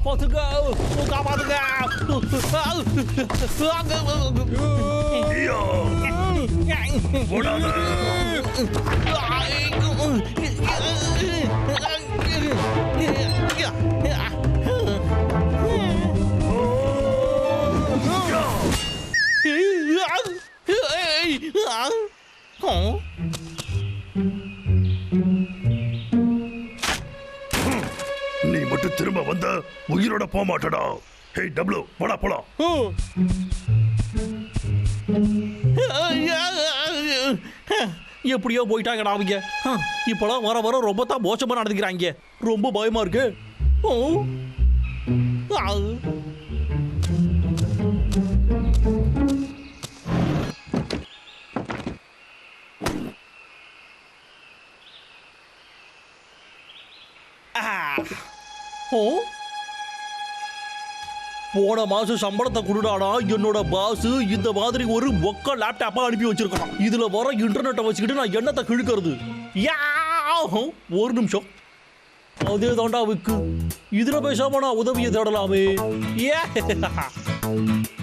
Portugal, Portugal, Portugal, Portugal. Oh. உயிரோட போக மாட்டடா. ஹே W போடா போலாம் எப்படியோ போயிட்டாங்கடா அவங்க. ஹம், இப்பெல்லாம் வர வர ரொம்ப தான் மோசமாக நடந்துக்கிறாங்க. ரொம்ப பயமா இருக்கு. ஓ. ஆ. போன மாசம் சம்பளத்தை கொடுடாடா என்னோட பாஸ் இந்த மாதிரி ஒரு மொக்க லேப்டாப்பா அனுப்பி வச்சிருக்கான். இதுல வர இன்டர்நெட்டை வச்சுக்கிட்டு நான் என்னத்தை கிழக்கிறது? யா! ஒரு நிமிஷம். அதே தாண்டா விக்கு. இதுல பேசாம நான் உதவியை தேடலாமே. ஏ!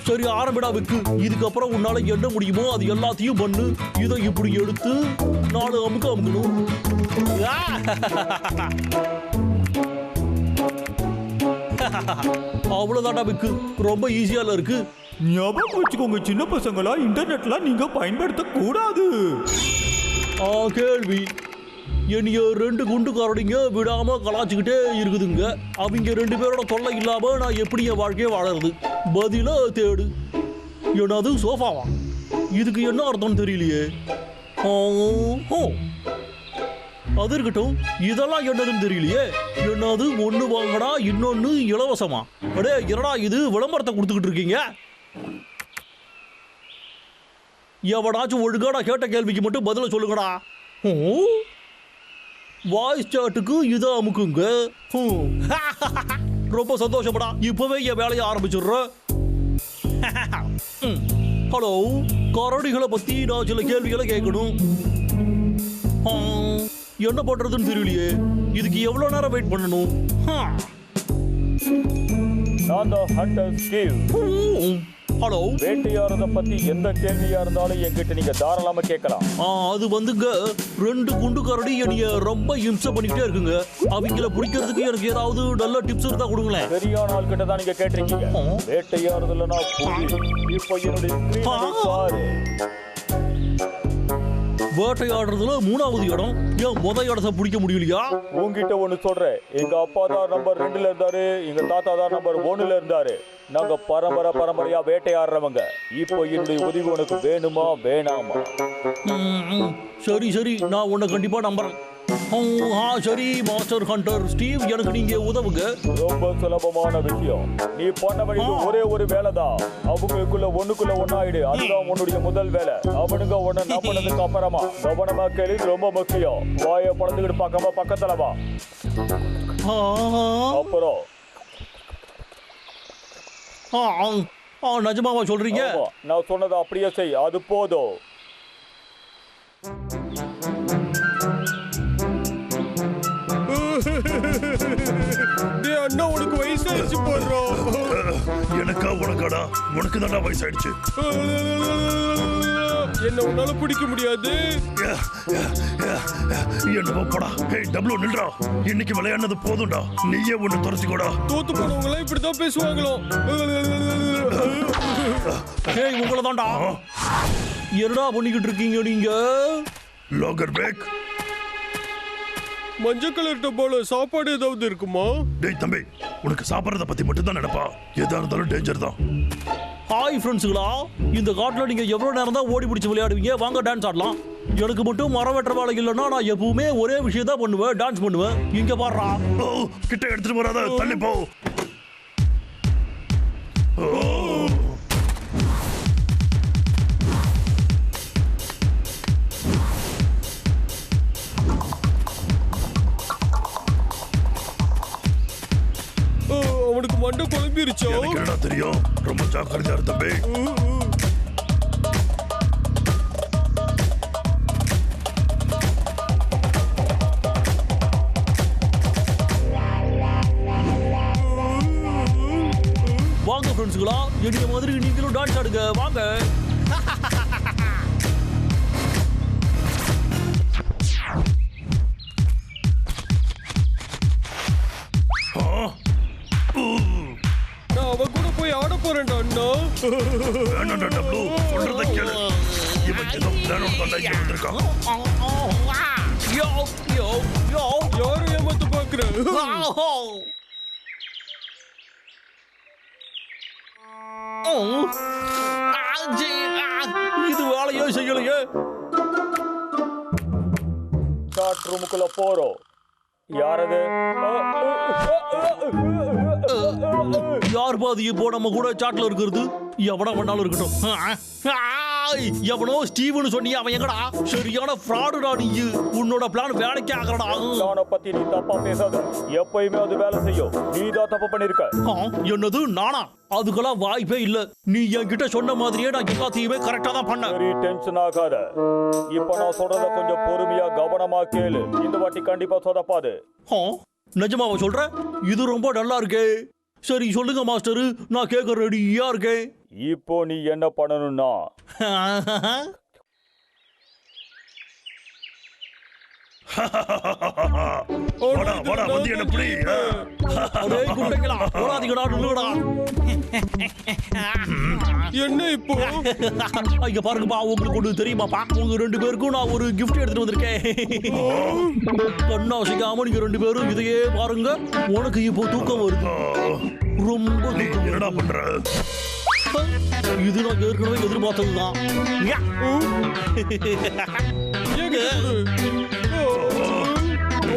சரி ஆரம்பிடா விக்கு. இதுக்கப்புறம் உன்னால என்ன முடியுமோ அது எல்லாத்தையும் பண்ணு. இதை இப்படி எடுத்து நாலு அமுக்க அமுக்கணும். ஆ! அவ்வளவுதான்டா விக்கு. ரொம்ப ஈஸியால இருக்கு. ஞாபகம் வச்சுக்கோங்க சின்ன பசங்களா இன்டர்நெட்லாம் நீங்க பயன்படுத்த கூடாது ஆ கேள்வி. என்னைய ரெண்டு குண்டுக்காரடிங்க விடாம கலாச்சிக்கிட்டே இருக்குதுங்க. அவங்க ரெண்டு பேரோட தொல்லை இல்லாம நான் எப்படி என் வாழ்க்கையை வாழறது? பதிலா தேடு. என்னது சோஃபாவா இதுக்கு என்ன அர்த்தம்னு தெரியலையே. ஓ ஓ. அது இருக்கட்டும் இதெல்லாம் என்னதுன்னு தெரியலையே. என்னது? ஒன்று வாங்கடா இன்னொன்னு இலவசமா? அடே என்னடா இது? விளம்பரத்தை கொடுத்துக்கிட்டு இருக்கீங்க? எவடாச்சும் ஒழுங்காடா கேட்ட கேள்விக்கு மட்டும் பதில சொல்லுங்கடா. ஓ? வாய்ஸ் சாட்டுக்கு இதை அமுக்குங்க. ஹம். ரொம்ப சந்தோஷப்படா. இப்போவே என் வேலையை ஆரம்பிச்சிடுறேன். ம். ஹலோ. கரடிகளை பற்றி நான் சில கேள்விகளை கேட்கணும். ஆ, என்ன பண்றதுன்னு தெரியலையே. இதுக்கு எவ்வளவு நேரம் வெயிட் பண்ணணும். நான் தான் ஹண்டர் ஸ்டீவ். ஹலோ வேட்டையாடுறத பத்தி எந்த கேள்வியா இருந்தாலும் என்கிட்ட நீங்க தாராளமா கேட்கலாம். அது வந்துங்க ரெண்டு குண்டு கரடி என்னைய ரொம்ப இம்சை பண்ணிக்கிட்டே இருக்குங்க. அவங்கள பிடிக்கிறதுக்கு எனக்கு ஏதாவது நல்ல டிப்ஸ் இருந்தா கொடுங்களேன். சரியான ஆள் கிட்ட தான் நீங்க கேட்டிருக்கீங்க. ஆ. வேட்டையாடுறதுல நான் புலி. இப்போ என்னுடைய வேட்டையாடுறதுல மூணாவது இடம். ஏன் முத இடத்தை பிடிக்க முடியலையா? உங்ககிட்ட ஒண்ணு சொல்றேன். எங்க அப்பா தான் நம்பர் ரெண்டுல இருந்தாரு எங்க தாத்தா தான் நம்பர் ஒண்ணுல இருந்தாரு. நாங்க பரம்பரை பரம்பரையா வேட்டையாடுறவங்க. இப்போ என்னுடைய உதவி உனக்கு வேணுமா வேணாமா. சரி சரி. நான் உன்னை கண்டிப்பா நம்புறேன். ஆ சரி மாஸ்டர் ஹண்டர் ஸ்டீவ் எனக்கு நீங்க உதவுங்க. ரொம்ப சுலபமான விஷயம். நீ பண்ண வேண்டியது ஒரே ஒரு வேலை தான். அவங்களுக்குள்ள ஒண்ணுக்குள்ள ஒண்ணாயிடு. அதுதான் உன்னுடைய முதல் வேலை. அவனுங்க உன்னை நம்பினதுக்கு அப்புறமா. கவனமா கேள்வி ரொம்ப முக்கியம். வாய பழந்துக்கிட்டு பார்க்காம பக்கத்துல வா. அப்புறம். ஆ, நிஜமாவா சொல்றீங்க? நான் சொன்னதை அப்படியே செய். அது போதும். அண்ணா உனக்கு வயசாயிடுச்சு போடுறோம் எனக்கா உனக்காடா? உனக்கு வயசாயிடுச்சு. என்ன உன்னால பிடிக்க முடியாது? என்னமோ போடா. ஹே டபுள் நில்றா. இன்னைக்கு விளையாடுனது போதும்டா. நீயே ஒண்ணு துரத்திக்கோடா. தோத்து போனவங்க எல்லாம் இப்படிதான் பேசுவாங்களோ? ஏய் உங்களை தான்டா என்னடா பண்ணிக்கிட்டு இருக்கீங்க நீங்க லாகர் பேக் மஞ்சள் கலர் டப்பால சாப்பாடு ஏதாவது இருக்குமா? டேய் தம்பி உனக்கு சாப்பிட்றத பத்தி மட்டும் தான் நினைப்பா. எதா இருந்தாலும் டேஞ்சர் தான். ஹாய் ஃப்ரெண்ட்ஸுங்களா இந்த காட்டில் நீங்கள் எவ்வளோ நேரம் தான் ஓடி பிடிச்சி விளையாடுவீங்க? வாங்க டான்ஸ் ஆடலாம். எனக்கு மட்டும் மரம் வெட்டுற வேலை இல்லைன்னா நான் எப்பவுமே ஒரே விஷயம் தான் பண்ணுவேன் டான்ஸ் பண்ணுவேன். இங்கே பாடுறா கிட்ட எடுத்துட்டு வராத தள்ளி போ. மண்டை குழம்பிருச்சோ? என்னடா தெரியும்? ரொம்ப ஜாக்கிரதையா இரு தம்பி. ஃப்ரெண்ட்ஸுங்களா என்னைய மாதிரி நீங்களும் டான்ஸ் ஆடுங்க. வாங்க. வேணாம்டா டப்ளு சொல்றத கேளு இவன் ஏதோ பிளானோட தான் இங்க வந்திருக்கான் யோ யோ யோ யாரும் ஏமாத்து பாக்குற இது வேலையோ செய்யலையே சாட் ரூமுக்குள்ள போறோம் யாரது யார் பாதி போ நம்ம கூட சாட்ல இருக்கிறது? எவனா வேணாலும் இருக்கட்டும். எவனோ ஸ்டீவன் சொன்னியா அவன் எங்கடா? சரியான ஃப்ராடுடா நீ. உன்னோட பிளான் வேலைக்கே ஆகலடா. பிளானை பத்தி நீ தப்பா பேசாத. எப்பயுமே அது வேலை செய்யும். நீ தான் தப்பு பண்ணிருக்க. என்னது நானா? அதுக்கெல்லாம் வாய்ப்பே இல்ல. நீ என்கிட்ட சொன்ன மாதிரியே நான் எல்லாத்தையுமே கரெக்டா தான் பண்ணேன். சரி டென்ஷன் ஆகாத. இப்ப நான் சொல்றத கொஞ்சம் பொறுமையா கவனமா கேளு. இந்த வாட்டி கண்டிப்பா சொதப்பாது. நிஜமாவா சொல்ற? இது ரொம்ப நல்லா இருக்கே. சரி சொல்லுங்க மாஸ்டர். நான் கேட்க ரெடியா இருக்கேன். இப்போ நீ என்ன பண்ணணும்னா? வாடா வாடா வந்து என்ன புடி நில்லுங்கடா. என்ன இப்போ? இங்க பாருங்கப்பா உங்களுக்கு ஒண்ணு தெரியுமாப்பா? உங்க ரெண்டு பேருக்கும் நான் ஒரு gift எடுத்துட்டு வந்திருக்கேன். கண்ணா சிக்காம நீங்க ரெண்டு பேரும் இதையே பாருங்க. உனக்கு இப்போ தூக்கம் வருது. ரொம்ப தூக்கம் என்னடா பண்ற? இது நான் ஏற்கனவே எதிர்பார்த்ததுதான். யா. ஏங்க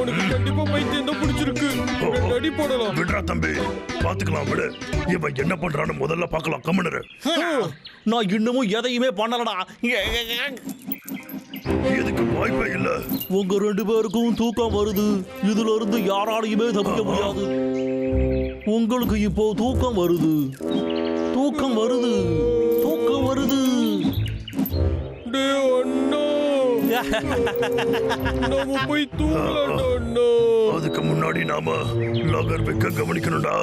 உனக்கு கண்டிப்பா பைத்தியம் தான் பிடிச்சிருக்கு. அடி போடலாம். விடுறா தம்பி. பாத்துக்கலாம் விடு. இவன் என்ன பண்றான்னு முதல்ல பார்க்கலாம். கம்முனரு நான் இன்னமும் எதையுமே பண்ணலடா. இதுக்கு வாய்ப்பே இல்ல. உங்க ரெண்டு பேருக்கும் தூக்கம் வருது. இதுல இருந்து யாராலையுமே தப்பிக்க முடியாது. உங்களுக்கு இப்போ தூக்கம் வருது. தூக்கம் வருது. தூக்கம் வருது. அதுக்கு முன்னாடி நாம லாகர் வைக்க கவனிக்கணும்டா.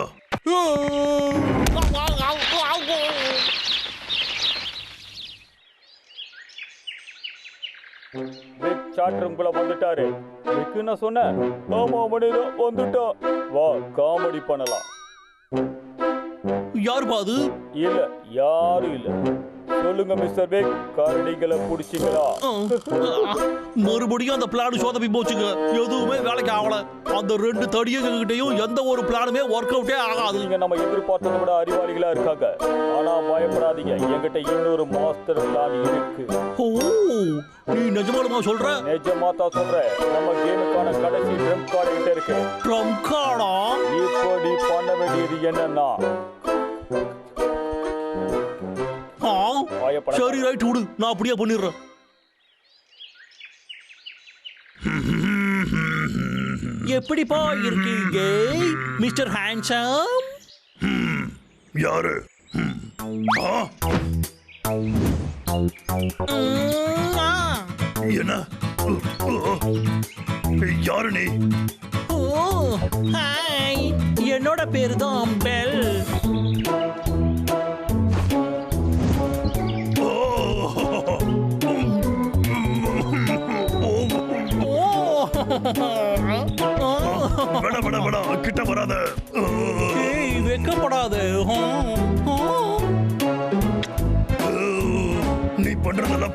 விக் சாட் ரூம்குள்ள வந்துட்டாரு. விக்கு நான் சொன்னேன் ஆமா மனிதா வந்துட்டான் வா காமெடி பண்ணலாம். யார் பாது இல்ல யாரும் இல்ல. சொல்லுங்க மிஸ்டர் விக் கரடிகளை புடிச்சிங்களா? மறுபடியும் அந்த பிளான் சொதப்பி போச்சுங்க. எதுவுமே வேலைக்கு ஆகல. அந்த ரெண்டு தடியங்கிட்டையும் எந்த ஒரு பிளானுமே ஒர்க் அவுட்டே ஆகாது. நீங்க நம்ம எதிர்பார்த்ததை விட அறிவாளிகளா இருக்காங்க. ஆனா பயப்படாதீங்க. என்கிட்ட இன்னொரு மாஸ்டர் பிளான் இருக்கு. ஓ நீ நிஜமாலுமா சொல்ற? நிஜமா தான் சொல்றேன் நம்ம கேமுக்கான கடைசி ட்ரம் கார்டு கிட்ட இருக்கு. ட்ரம் கார்டா இப்போ நீ பண்ண வேண்டியது என்னன்னா பயப்பட சரி ரைட் விடு. நான் அப்படியே பண்ணிடுறேன். எப்படிப்பா இருக்கீங்க? Mister handsome? யாரு? என்ன? யாரு நீ? Oh hi. என்னோட பேரு தான் அம்பெல்.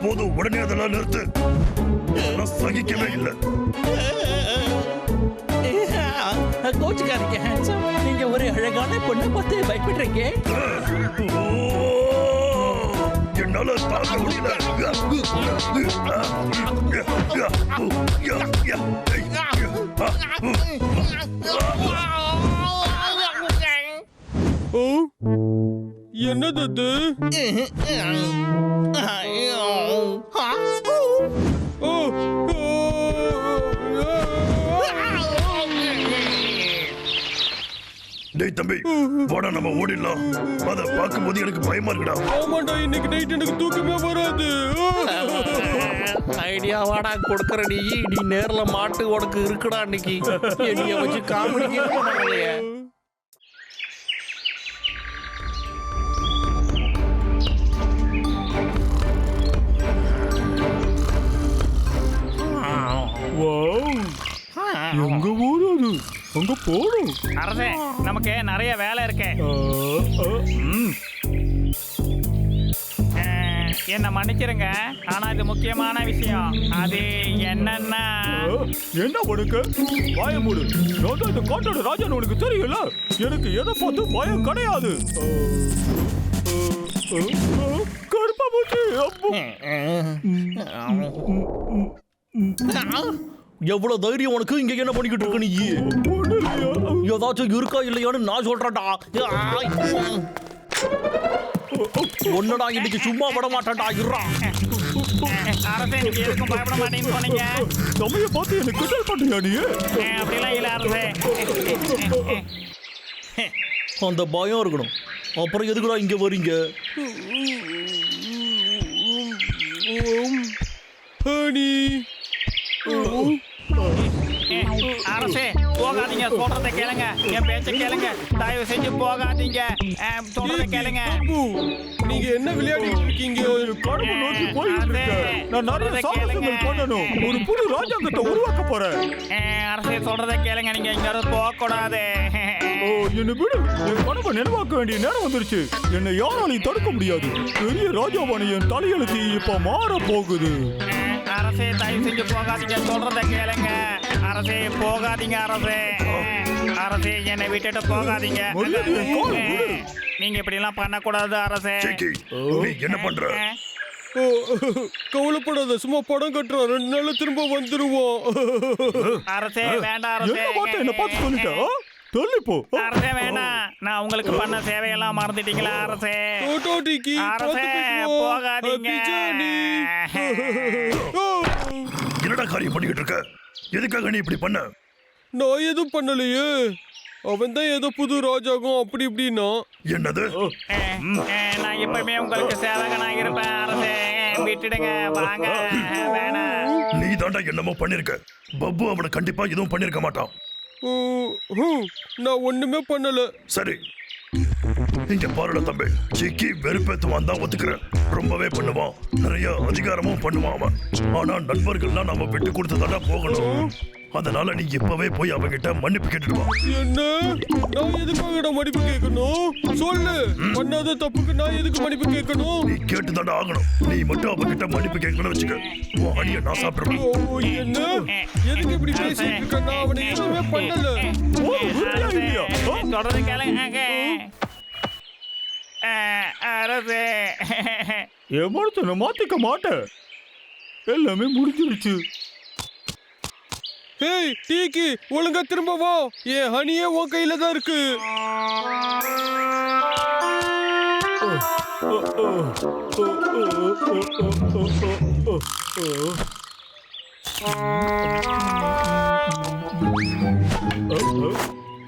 போதும் உடனே அதெல்லாம் நிறுத்து. இதெல்லாம் சகிக்கவே இல்லை. கோச்சுக்காதீங்க ஹேண்ட்ஸம் நீங்க ஒரு அழகான பொண்ணை பார்த்து பயப்படுறீங்க. என்னால தாங்க முடியல. என்னது டேய் தம்பி வாடா நம்ம ஓடிடலாம். அத பார்க்கும்போது எனக்கு பயமா இருக்குடா. ஆமாண்டா இன்னைக்கு நைட் எனக்கு தூக்கமே வராது. ஐடியா வாடா கொடுக்கற நீ நீ நேர்ல மாட்டு உனக்கு இருக்குடா இன்னைக்கு. என்னைய வச்சு காமெடி போடும் அரசே நமக்கு நிறைய வேலை இருக்கு. ஆ, ஆ, ம். அஹ், என்னை மன்னிச்சிருங்க. ஆனா இது முக்கியமான விஷயம். அது என்னன்னா என்ன உனக்கு வாய மூடு. நான் இந்த காட்டோட ராஜான்னு உனக்கு தெரியல எனக்கு எதை பார்த்து பயம் கிடையாது. கருப்பா பூச்சி. அப்பு. எவ்வளவு தைரியம் உனக்கு? இங்க என்ன பண்ணிக்கிட்டு இருக்க நீ? ஏதாச்சும் இருக்கா இல்லையான்னு நான் சொல்றேன்டா. ஒன்னடா இன்னைக்கு சும்மா விட மாட்டேன்டா இருடா. அரசே நீங்க எதுக்கும் பயப்பட மாட்டேன்னு சொன்னீங்க. தம்மைய பார்த்து எனக்கு கிண்டல் பண்றியா நீ? அஹ், அப்படிலாம் இல்ல அரசே. அந்த பயம் இருக்கணும். அப்புறம் எதுக்குடா இங்க வரீங்க? ஹனி. அரசே போகாதீங்க. சொல்றதை கேளுங்க. என் பேச்ச கேளுங்க. தயவு செஞ்சு போகாதீங்க. சொல்றதை கேளுங்க. நீங்க என்ன விளையாடிட்டு இருக்கீங்க? கடவுளை நோக்கி போயிட்டு இருக்கேன். நான் நிறைய சாகசங்கள் பண்ணணும். ஒரு புது ராஜாங்கத்தை உருவாக்க போறேன். அரசே சொல்றதை கேளுங்க. நீங்க இங்க போக கூடாது ஓ என்ன விடு. என் கனவை நினைவாக்க வேண்டிய நேரம் வந்துருச்சு. என்னை யாராலையும் தடுக்க முடியாது. பெரிய ராஜாவான என் தலையெழுத்து இப்ப மாற போகுது. அரசே தயவு செஞ்சு போகாதீங்க. சொல்றதை கேளுங்க. அரசே போகாதீங்க அரசே. அரசே என்னை விட்டுட்டு போகாதீங்க. நீங்க இப்படி எல்லாம் பண்ணக்கூடாது அரசே. என்ன பண்ற? கவலைப்படாத சும்மா படம் கட்டுறோம் ரெண்டு நாள்ல திரும்ப வந்துருவோம். அரசே வேண்டாம் அரசே. என்ன பார்த்து சொல்லிட்ட. அரசே வேண்டாம். நான் உங்களுக்கு பண்ண சேவையெல்லாம் மறந்துட்டீங்களா அரசே? அரசே போகாதீங்க. என்னடா காரியம் பண்ணிக்கிட்டு இருக்க? எதுக்காக நீ இப்படி பண்ண? நான் எதுவும் பண்ணலையே. அவன் தான் ஏதோ புது ராஜாகம் அப்படி இப்படின்னா. என்னது? நான் எப்பவுமே உங்களுக்கு சேவகனா இருப்பேன் அரசே. விட்டுடுங்க வாங்க. வேணாம் நீ தாண்டா என்னமோ பண்ணிருக்க. பப்பு அவனை கண்டிப்பா எதுவும் பண்ணிருக்க மாட்டான். நான் ஒண்ணுமே பண்ணல. சரி. இங்க பாருடா தம்பி. ஜிக்கி வெறுப்பேத்துவான் தான் ஒத்துக்கிறேன். ரொம்பவே பண்ணுவான். நிறைய அதிகாரமும் பண்ணுவான் அவன். ஆனா நண்பர்கள்லாம் நம்ம விட்டு கொடுத்து தானே போகணும். அதனால நீ இப்பவே போய் அவகிட்ட மன்னிப்பு கேட்டுட்டு வா என்ன? நான் எதுக்காக மன்னிப்பு கேட்கணும்? சொல்லு. பண்ணாத தப்புக்கு நான் எதுக்கு மன்னிப்பு கேட்கணும்? நீ கேட்டு தாண்டா ஆகணும். நீ மட்டும் அவகிட்ட மன்னிப்பு கேட்கணும்னு வச்சுக்க. உன் அணியை நான் சாப்பிடுவேன் ஓ, என்ன? எதுக்கு இப்படி பேசிட்டு இருக்க? நான் அவனை எதுவுமே பண்ணல. ஓ, உறுதியா இல்லையா ஆ? தொடர்ந்து கேளுங்க. அரசே நான் மாத்திக்க மாட்டேன். எல்லாமே முடிஞ்சிருச்சு. ஹேய் டீக்கி ஒழுங்கா திரும்ப வா. என் ஹனியே உன் கையில தான் இருக்கு.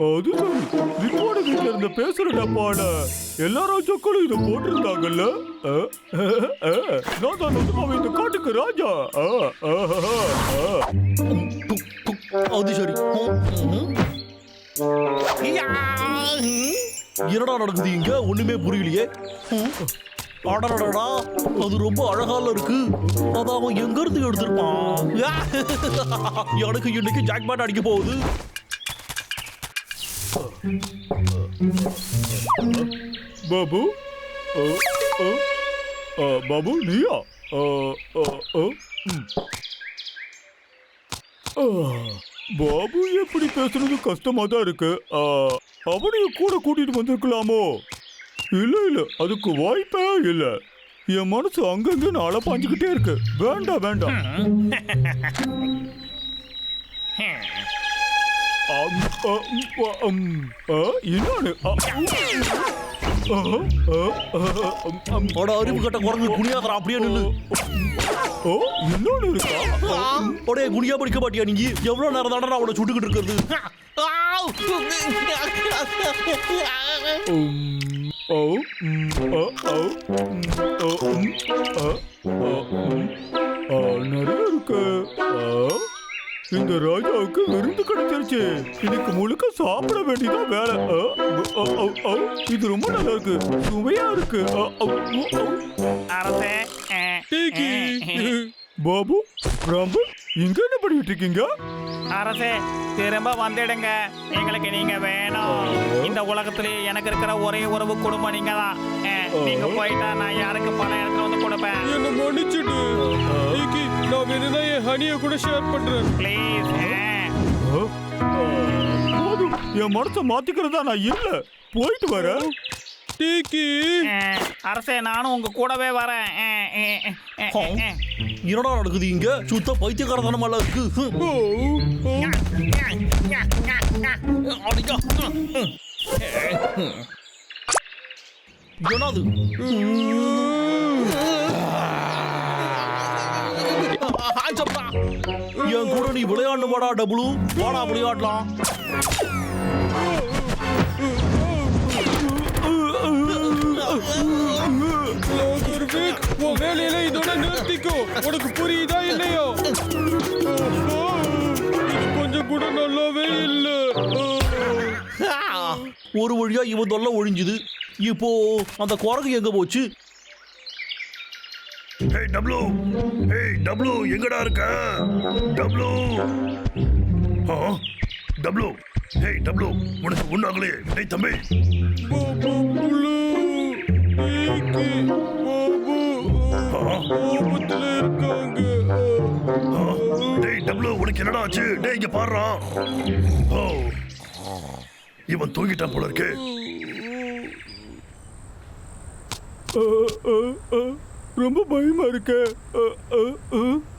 அது சரி ரிப்போர்ட் வீட்டுல இருந்த பேசுற டப்பால எல்லா இதை போட்டிருந்தாங்கல்ல? ஆ, நான் தான் நிஜமாவே இந்த காட்டுக்கு ராஜா. ஆ, ஆ, ஆ, ஆ. அது சரி. என்னடா நடக்குது இங்க? ஒண்ணுமே புரியலையே. ம். அது ரொம்ப அழகால இருக்கு. அத அவன் எங்க இருந்து எடுத்திருப்பான் எனக்கு இன்னைக்கு ஜாக்பாட் அடிக்க போகுது. பாபு பாபு நீயா? பாபு எப்படி பேசுறது கஷ்டமா தான் இருக்கு அவனைய அவனையும் கூட கூட்டிட்டு வந்திருக்கலாமோ? இல்ல இல்ல அதுக்கு வாய்ப்பே இல்ல. என் மனசு அங்கங்க நாள பாஞ்சுக்கிட்டே இருக்கு. வேண்டாம் வேண்டாம். அம், அறிவு கட்ட குரங்கு குனியாதரா அப்படியே நில்லு. ஓ இன்னொன்னு இருக்கா? உடைய குனியா படிக்க மாட்டியா நீங்க எவ்வளவு நேரம் தானே அவனை சுட்டுக்கிட்டு இருக்கிறது? நிறைய இருக்கு. இந்த ராஜாவுக்கு விருந்து கிடைச்சிருச்சு. இதுக்கு முழுக்க சாப்பிட வேண்டியதான் வேலை. இது ரொம்ப நல்லா இருக்கு. சுவையா இருக்கு. பாபு ராம்பு இங்க என்ன பண்ணிட்டு இருக்கீங்க? அரசே திரும்ப வந்துடுங்க. எங்களுக்கு நீங்க வேணும். இந்த உலகத்திலே எனக்கு இருக்கிற ஒரே உறவு குடும்பம் நீங்க தான் நீங்க போயிட்டா நான் யாருக்கு பணம் எடுத்து வந்து கொடுப்பேன்? நான் வேணும்னா என் ஹனியை கூட ஷேர் பண்றேன். ப்ளீஸ் போதும். என் மனசை மாத்திக்கிறதா நான் இல்ல. போயிட்டு வரேன் டிகி அரசே நானும் உங்க கூடவே வரேன். அஹ். என்னடா நடக்குது இங்க? சுத்த பைத்தியக்காரத்தனமெல்லாம் இருக்கு. என்னது? டா. என் கூட நீ விளையாண்டு வாடா டபுளு? வாடா விளையாடலாம். உன் வேலையில இதோட நிறுத்திக்கோ. உனக்கு புரியுதா இல்லையா? கொஞ்சம் கூட நல்லாவே இல்ல. ஒரு வழியா இவன் தொல்லை ஒழிஞ்சுது. இப்போ அந்த குரங்கு எங்க போச்சு? ஹே டப்ளு ஹே டப்ளு எங்கடா இருக்க? டப்ளு ஆ டப்ளு ஹே டப்ளு உனக்கு ஒன்னாகலே டேய் தம்பி. டேய் டப்ளு உனக்கு என்னடா ஆச்சு? டேய் இங்க பாருடா. ஓ. இவன் தூங்கிட்டான் போல இருக்கே. ரொம்ப பயமா இருக்கு.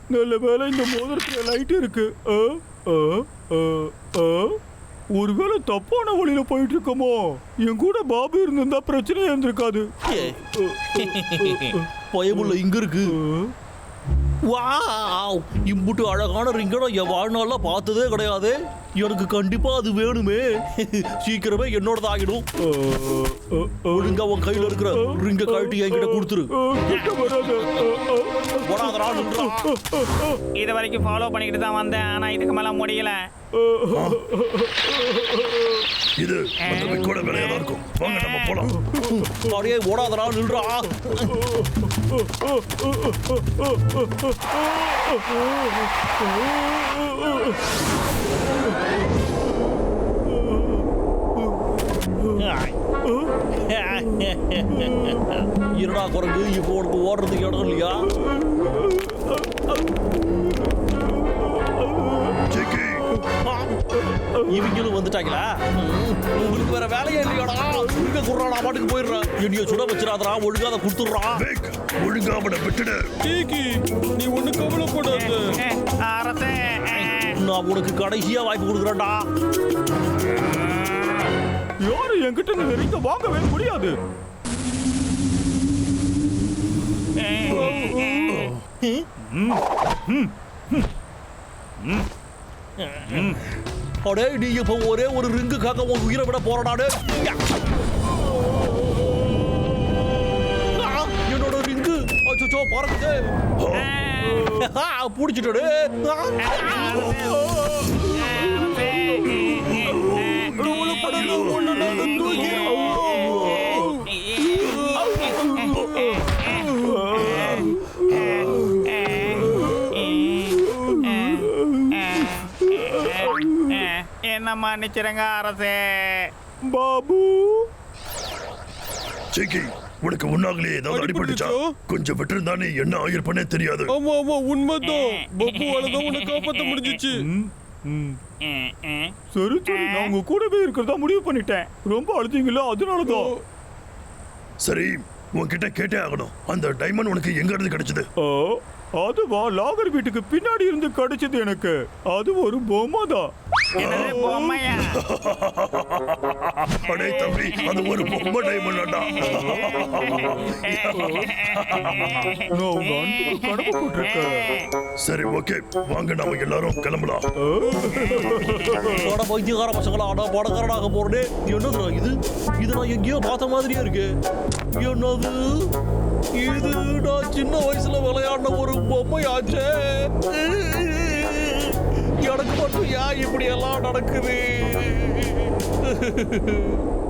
நல்ல வேலை இந்த மோதிரத்துல லைட் இருக்கு. ஒருவேளை தப்பான வழியில போயிட்டு இருக்கோமோ? என் கூட பாபு இருந்திருந்தா பிரச்சனையே இருந்திருக்காது. பயமுள்ள இங்க இருக்கு. வாவ். இம்புட்டு அழகான ரிங்கை நான் என் வாழ்நாள்ல பார்த்ததே கிடையாது. எனக்கு கண்டிப்பா அது வேணுமே சீக்கிரமே என்னோடது ஆகிடும். ஒழுங்கா உன் கையில இருக்கிற ரிங்க கழட்டி என்கிட்ட கொடுத்துரு. இது வரைக்கும் ஃபாலோ பண்ணிக்கிட்டு தான் வந்தேன் ஆனா இதுக்கு மேல முடியல இது அந்த விக்கோட வேலையா தான் இருக்கும் வாங்க நம்ம போலாம் அப்படியே ஓடாதடா நின்றா இருடா குரங்கு இப்போ உனக்கு ஓடுறதுக்கு இடம் இல்லையா? இவங்களும் வந்துட்டாங்களா? உங்களுக்கு வேற வேலையே இல்லையாடா. இங்க குடுறாடா பாட்டுக்கு போயிடுறேன். என்னைய சுட வச்சிடாதடா ஒழுங்கா அதை கொடுத்துடுறா. வேக் ஒழுங்கா அவனை விட்டுடு நீ ஒண்ணு கவலைப்படாத. நான் உனக்கு கடைசியா வாய்ப்பு கொடுக்குறேன்டா. யாரும் என்கிட்ட நெருங்க வாங்கவே முடியாது? அடே நீ இப்ப ஒரே ஒரு ரிங்குக்காக உன் உயிரை விட போறடாடே என்னோட ரிங்கு. அச்சோ பறக்குது புடிச்சிட்டே என்ன மன்னிச்சிருங்க அரசே? பாபு. ஜெகி உனக்கு ஒன்னாகலே ஏதாவது அடிபட்டுச்சா? கொஞ்சம் விட்டுருந்தானே என்ன ஆயிருப்பனே தெரியாது. ஆமா ஆமா உண்மைதான். பப்புவால தான் உன்னை காப்பாத்த முடிஞ்சிச்சு. சரி சரி நான் உங்க கூடவே இருக்கிறதா முடிவு பண்ணிட்டேன். ரொம்ப அழுதிங்களா அதனாலதான். சரி உன்கிட்ட கேட்டே ஆகணும். அந்த டைமண்ட் உனக்கு எங்க இருந்து கிடைச்சது அதுவா லாகர் வீட்டுக்கு பின்னாடி இருந்து கிடைச்சது எனக்கு. அது ஒரு பொம்மை தான் என்னது பொம்மையா? அடே தம்பி அது ஒரு பொம்மை டைமண்டா நான் உங்க அன்புக்கு கடமைப்பட்டிருக்கேன் சரி ஓகே. வாங்க நாம எல்லாரும் கிளம்பலாம். அட பைத்தியக்கார பசங்களா அட படக்காரனாக போறனே. என்னதுடா இது? இது நான் எங்கேயோ பார்த்த மாதிரியே இருக்கு. என்னது? இது நான் சின்ன வயசுல விளையாடின ஒரு பொம்மை ஆச்சே எனக்கு மட்டும் ஏன் இப்படி எல்லாம் நடக்குது?